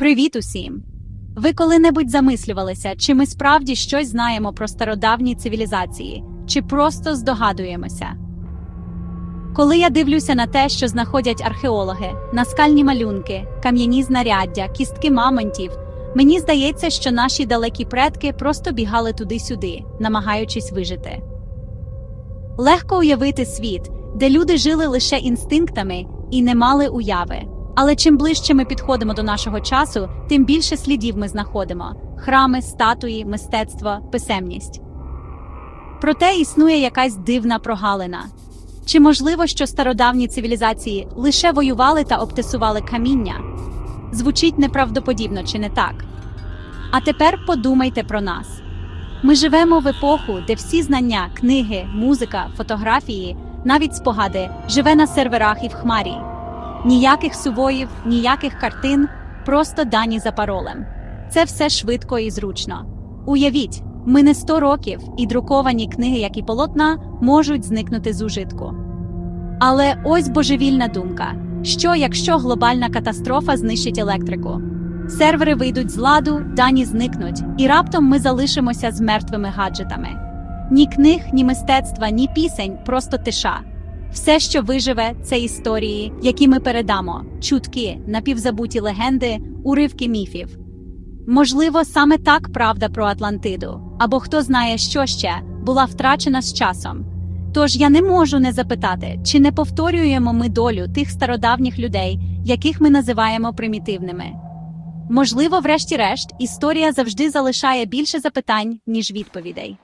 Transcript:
Привіт усім! Ви коли-небудь замислювалися, чи ми справді щось знаємо про стародавні цивілізації, чи просто здогадуємося? Коли я дивлюся на те, що знаходять археологи, наскальні малюнки, кам'яні знаряддя, кістки мамонтів, мені здається, що наші далекі предки просто бігали туди-сюди, намагаючись вижити. Легко уявити світ, де люди жили лише інстинктами і не мали уяви. Але чим ближче ми підходимо до нашого часу, тим більше слідів ми знаходимо: храми, статуї, мистецтво, писемність. Проте існує якась дивна прогалина. Чи можливо, що стародавні цивілізації лише воювали та обтесували каміння? Звучить неправдоподібно, чи не так? А тепер подумайте про нас. Ми живемо в епоху, де всі знання, книги, музика, фотографії, навіть спогади живе на серверах і в хмарі. Ніяких сувоїв, ніяких картин, просто дані за паролем. Це все швидко і зручно. Уявіть, ми не 100 років, і друковані книги, як і полотна, можуть зникнути з ужитку. Але ось божевільна думка: що якщо глобальна катастрофа знищить електрику? Сервери вийдуть з ладу, дані зникнуть, і раптом ми залишимося з мертвими гаджетами. Ні книг, ні мистецтва, ні пісень, просто тиша. Все, що виживе, це історії, які ми передамо, чутки, напівзабуті легенди, уривки міфів. Можливо, саме так правда про Атлантиду, або хто знає, що ще була втрачена з часом. Тож я не можу не запитати, чи не повторюємо ми долю тих стародавніх людей, яких ми називаємо примітивними. Можливо, врешті-решт, історія завжди залишає більше запитань, ніж відповідей.